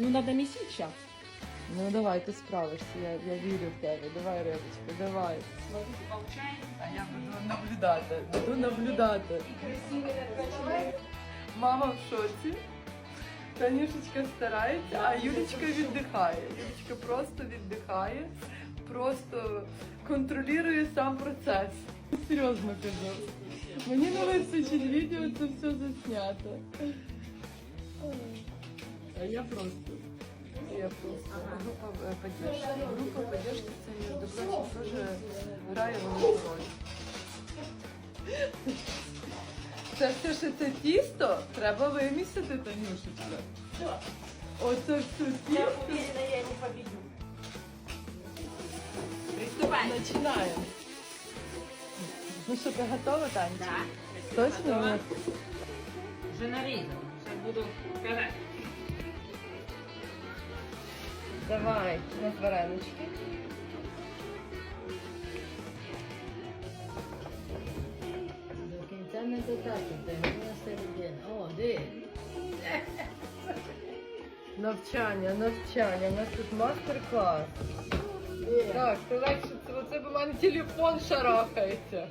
Ну, надо месить сейчас. Ну давай, ти справишся, я, я вірю в тебе. Давай, рибочка, давай. Смотрите, получается. А я буду наблюдати, буду наблюдати. Мама в шоці. Танюшечка старається, а Юлічка віддихає. Юлічка просто віддихає, просто контролює сам процес. Серйозно кажу. Мені не вистачить відео, це все заснято. А я просто. Я просто. Група е, поддержки. Група поддержки це, між прочим, теж грає велику роль. Це все, що це тісто, треба вимісити, Танюшечка. Оце все Я тісто. уверена, я его победю. Приступай. Починаємо. Ну що, ти готова, Танечка? Да. Точно? Готова? Уже нарезала. Давай, на варенички. До кінця не дотачуйте, на середину. О, диви. Навчання, навчання. У нас тут мастер-клас. Так, ти легше, це, оце у мене телефон шарахається.